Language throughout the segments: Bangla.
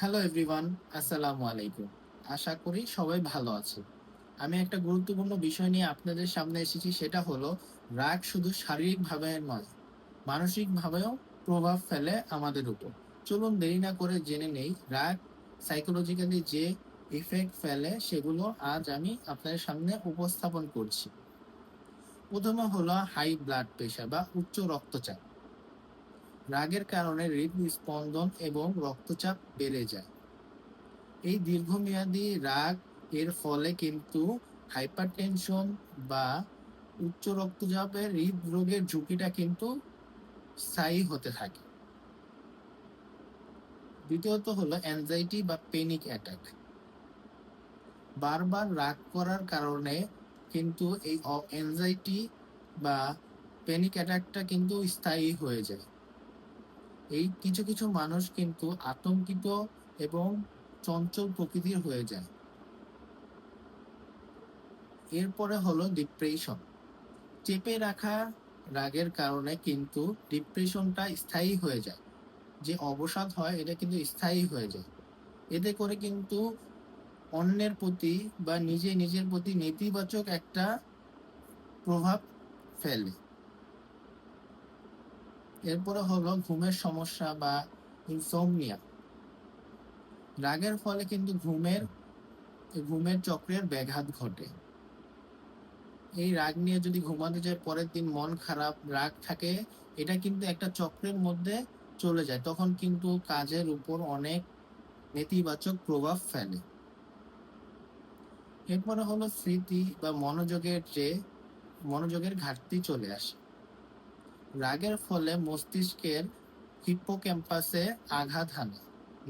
হ্যালো এভরিওয়ান আসসালামু আলাইকুম আশা করি সবাই ভালো আছে আমি একটা গুরুত্বপূর্ণ বিষয় নিয়ে আপনাদের সামনে এসেছি, সেটা হলো রাগ শুধু শারীরিকভাবে নয় মানসিকভাবেও প্রভাব ফেলে আমাদের উপর। চলুন দেরি না করে জেনে নেই, রাগ সাইকোলজিক্যালি যে ইফেক্ট ফেলে সেগুলো আজ আমি আপনাদের সামনে উপস্থাপন করছি। প্রথমে হলো হাই ব্লাড প্রেশার বা উচ্চ রক্তচাপ। রাগের কারণে হৃদস্পন্দন এবং রক্তচাপ বেড়ে যায়। এই দীর্ঘমেয়াদী রাগ এর ফলে কিন্তু হাইপারটেনশন বা উচ্চ রক্তচাপের হৃদরোগের ঝুঁকিটা কিন্তু স্থায়ী হতে থাকে। দ্বিতীয়ত হলো অ্যাংজাইটি বা পেনিক অ্যাটাক বারবার রাগ করার কারণে কিন্তু এই অ্যাংজাইটি বা পেনিক অ্যাটাকটা কিন্তু স্থায়ী হয়ে যায়। এই কিছু কিছু মানুষ কিন্তু আতঙ্কিত এবং চঞ্চল প্রকৃতির হয়ে যায়। এরপরে হলো ডিপ্রেশন চেপে রাখা রাগের কারণে কিন্তু ডিপ্রেশনটা স্থায়ী হয়ে যায়। যে অবসাদ হয়, এটা কিন্তু স্থায়ী হয়ে যায়। এতে করে কিন্তু অন্যের প্রতি বা নিজে নিজের প্রতি নেতিবাচক একটা প্রভাব ফেলে। এরপরে হলো ঘুমের সমস্যা বা ইনসোমনিয়া রাগের ফলে কিন্তু ঘুমের ঘুমের চক্রের ব্যাঘাত ঘটে। এই রাগ নিয়ে যদি ঘুমাতে যায় পরের দিন মন খারাপ, রাগ থাকে, এটা কিন্তু একটা চক্রের মধ্যে চলে যায়। তখন কিন্তু কাজের উপর অনেক নেতিবাচক প্রভাব ফেলে। এরপরে হলো স্মৃতি বা মনোযোগের যে, মনোযোগের ঘাটতি চলে আসে। রাগের ফলে মস্তিষ্কের হিপ্পোক্যাম্পাসে আঘাত হানে,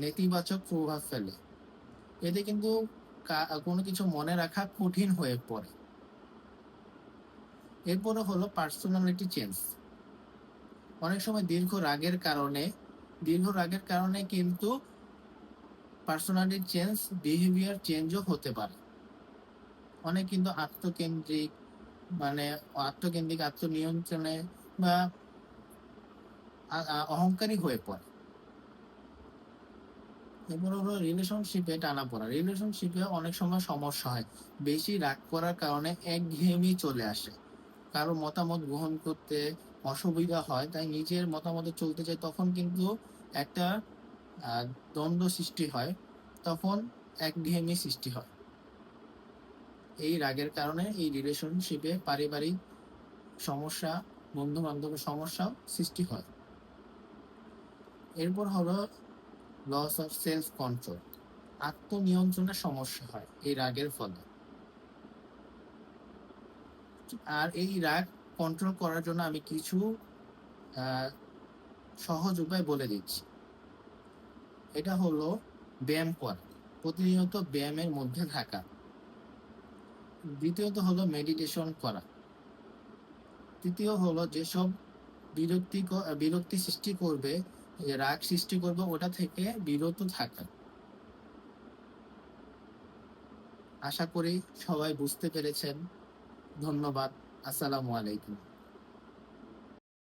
নেতিবাচক প্রভাব ফেলে। এতে কিন্তু কোনো কিছু মনে রাখা কঠিন হয়ে পড়ে। এরপরে হলো পার্সোনালিটি চেঞ্জ। অনেক সময় দীর্ঘ রাগের কারণে, দীর্ঘ রাগের কারণে কিন্তু পার্সোনালিটি চেঞ্জ, বিহেভিয়ার চেঞ্জও হতে পারে। অনেক কিন্তু আত্মকেন্দ্রিক মানে আত্মকেন্দ্রিক, আত্মনিয়ন্ত্রণে অহংকারী হয়ে পড়ে। এরপর হলো রিলেশনশিপে টানা পড়া। রিলেশনশিপে অনেক সময় সমস্যা হয়। বেশি রাগ করার কারণে একঘেয়েমি চলে আসে। কারও মতামত গ্রহণ করতে অসুবিধা হয়, তাই নিজের মতামতে চলতে যায়, তখন কিন্তু একটা দ্বন্দ্ব সৃষ্টি হয়, তখন একঘেয়েমি সৃষ্টি হয়। এই রাগের কারণে এই রিলেশনশিপে পারিবারিক সমস্যা বন্ধু বান্ধবের সমস্যাও সৃষ্টি হয়। এরপর হলো লস অফ সেলফ কন্ট্রোল আত্মনিয়ন্ত্রণের সমস্যা হয়, এই রাগের ফলে। আর এই রাগ কন্ট্রোল করার জন্য আমি কিছু সহজ উপায় বলে দিচ্ছি। এটা হলো ব্যায়াম করা, প্রতিনিয়ত ব্যায়ামের মধ্যে থাকা। দ্বিতীয়ত হলো মেডিটেশন করা তৃতীয় হলো যেসব বিরক্তি বিরক্তি সৃষ্টি করবে রাগ সৃষ্টি করবে, ওটা থেকে বিরত থাকা। আশা করি সবাই বুঝতে পেরেছেন। ধন্যবাদ। আসসালামু আলাইকুম।